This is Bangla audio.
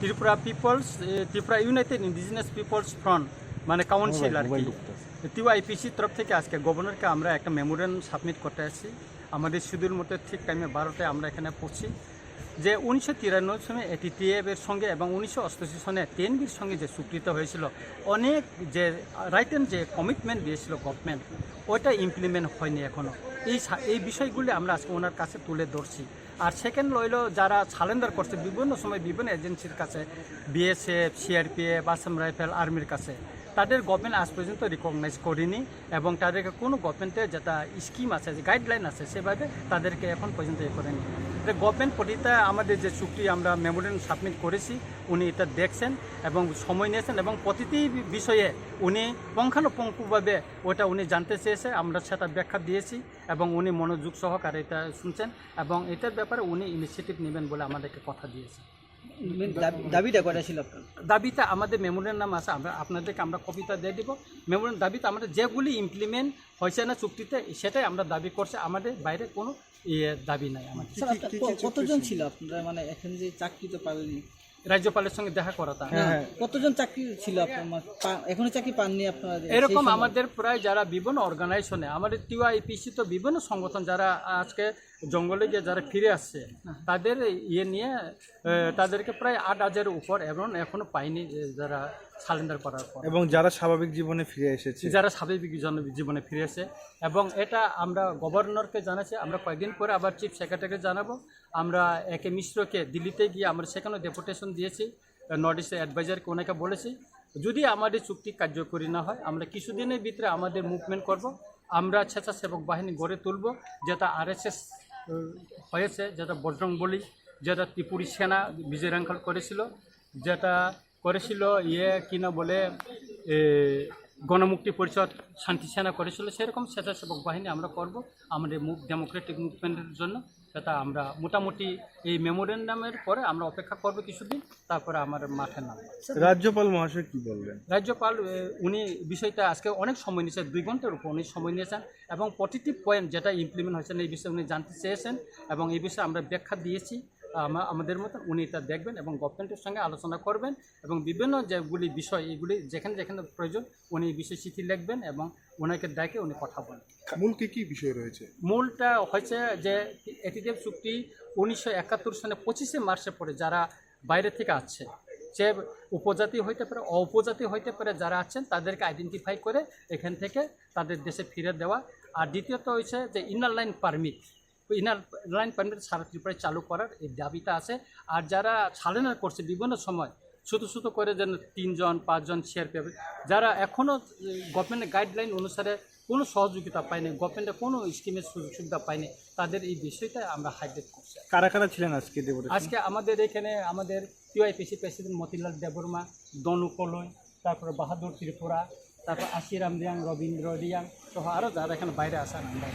Tripura Peoples Tripura United Indigenous Peoples Front মানে কাউন্সিল আর কি টিওআইপিসি তরফ থেকে আজকে গভর্নরকে আমরা একটা মেমোরেন্ডাম সাবমিট করতে আসছি। আমাদের শিডিউল মতো ঠিক টাইমে বারোটায় আমরা এখানে পড়ছি। যে উনিশশো তিরানব্বই সনে এটি টিএফের সঙ্গে এবং উনিশশো অষ্টাশি সনে টেনবির সঙ্গে যে স্বীকৃত হয়েছিল অনেক যে রাইটেন যে কমিটমেন্ট দিয়েছিল গভর্নমেন্ট ওইটা ইমপ্লিমেন্ট হয়নি এখনও এই এই বিষয়গুলি আমরা আজকে ওনার কাছে তুলে ধরছি। আর সেকেন্ড লইল যারা সালেন্ডার করছে, বিভিন্ন সময় বিভিন্ন এজেন্সির কাছে বিএসএফ সিআরপিএফ আসাম রাইফেল আর্মির কাছে, তাদের গভর্নমেন্ট আজ পর্যন্ত রিকগনাইজ করিনি এবং তাদেরকে কোনো গভর্নমেন্টের যেটা স্কিম আছে, যে গাইডলাইন আছে, সেভাবে তাদেরকে এখন পর্যন্ত এ করেনি। গভর্নমেন্ট পরিতা আমাদের যে চুক্তি আমরা মেমোরেন্ড সাবমিট করেছি, উনি এটা দেখছেন এবং সময় নিয়েছেন এবং প্রতিটি বিষয়ে উনি পুঙ্খানুপুঙ্খভাবে ওটা উনি জানতে চেয়েছে, আমরা সেটা ব্যাখ্যা দিয়েছি এবং উনি মনোযোগ সহকারে এটা শুনছেন এবং এটার ব্যাপারে উনি ইনিশিয়েটিভ নেবেন বলে আমাদেরকে কথা দিয়েছে। দাবি- দাবিটা কয়টা ছিল আপনার? দাবিতে আমাদের মেমোরিয়াল নাম আছে আমরা আপনাদেরকে আমরা কবিতা দিয়ে দিব। মেমোরিয়াল দাবিতে আমাদের যেগুলি ইমপ্লিমেন্ট হয়েছে না চুক্তিতে সেটাই আমরা দাবি করছি। আমাদের বাইরে কোনো ইয়ে দাবি নাই আমাদের কতজন ছিল আপনারা? মানে এখন যে চাকরি তো পারেনি রাজ্যপালের সঙ্গে দেখা করাটা হ্যাঁ কতজন চাকরি ছিল আপনার? মা- এখনও চাকরি পাননি আপনারা এরকম আমাদের প্রায় যারা বিভিন্ন অর্গানাইজেশনে আমাদের টিওআইপিসি তো বিভিন্ন সংগঠন যারা আজকে জঙ্গলে গিয়ে যারা ফিরে আসছে তাদের ইয়ে নিয়ে তাদেরকে প্রায় আট হাজারের উপর এবং এখনও পাইনি যারা সারেন্ডার করার পর। এবং যারা স্বাভাবিক জীবনে ফিরে এসেছে। যারা স্বাভাবিক জীবনে ফিরে এসে এবং এটা আমরা গভর্নরকে জানাচ্ছি আমরা কয়েকদিন পরে আবার চিফ সেক্রেটারিকে জানাব। আমরা একে মিশ্রকে দিল্লিতে গিয়ে আমরা সেখানে ডেপুটেশন দিয়েছি নর্থ ইস্টের অ্যাডভাইজারকে ওনাকে বলেছি যদি আমাদের চুক্তি কার্যকরী না হয় আমরা কিছুদিনের ভিতরে আমাদের মুভমেন্ট করব আমরা স্বেচ্ছাসেবক বাহিনী গড়ে তুলব যেটা আরএসএস হয়েছে, যেটা বজরং বলি যেটা ত্রিপুরি সেনা বিজয় রাঙ্খাল করেছিল, যেটা করেছিল ইয়ে কিনা বলে গণমুক্তি পরিষদ শান্তি সেনা করেছিল, সেরকম স্বেচ্ছাসেবক বাহিনী আমরা করব আমাদের মুভ ডেমোক্রেটিক মুভমেন্টের জন্য। সেটা আমরা মোটামুটি এই মেমোরেন্ডামের পরে আমরা অপেক্ষা করব কিছুদিন তারপরে আমার মাঠে নাম। রাজ্যপাল মহাশয় কি বললেন রাজ্যপাল উনি বিষয়টা আজকে অনেক সময় নিয়েছেন দুই ঘণ্টার উপর উনি সময় নিয়েছেন এবং প্রতিটি পয়েন্ট যেটা ইমপ্লিমেন্ট হয়েছেন এই বিষয়ে উনি জানতে চেয়েছেন এবং এই বিষয়ে আমরা ব্যাখ্যা দিয়েছি। আমাদের মতন উনি এটা দেখবেন এবং গভর্নমেন্টের সঙ্গে আলোচনা করবেন এবং বিভিন্ন যেগুলি বিষয় এগুলি যেখানে যেখানে প্রয়োজন উনি এই বিষয়ে চিঠি লিখবেন এবং ওনাকে ডেকে উনি কথা বলেন মূল কী কী বিষয় রয়েছে? মূলটা হয়েছে যে এটিদেব চুক্তি উনিশশো একাত্তর সনে পঁচিশে মার্চের পরে যারা বাইরে থেকে আসছে সে উপজাতি হইতে পারে অউপজাতি হইতে পারে যারা আছেন তাদেরকে আইডেন্টিফাই করে এখান থেকে তাদের দেশে ফিরে দেওয়া। আর দ্বিতীয়ত হয়েছে যে inner line permit inner line permit সারা ত্রিপুরায় চালু করার এই দাবিটা আছে। আর যারা সালেনার করছে বিভিন্ন সময় শুধু শুধু করে যেন তিনজন পাঁচজন শেয়ার পেবে যারা এখনও গভর্নমেন্টের গাইডলাইন অনুসারে কোনো সহযোগিতা পায়নি গভর্নমেন্টের কোনো স্কিমের সুযোগ সুবিধা পায়নি তাদের এই বিষয়টা আমরা হাইলাইট করছি। কারা কারা ছিলেন আজকে দেবতা আজকে আমাদের এখানে আমাদের টিওআইপিসি প্রেসিডেন্ট মতিলাল দেববর্মা দনু কলই তারপরে বাহাদুর ত্রিপুরা তারপর আশিরাম রিয়াং রবীন্দ্র রিয়াং সহ আরও যারা এখানে বাইরে আসেন আমরা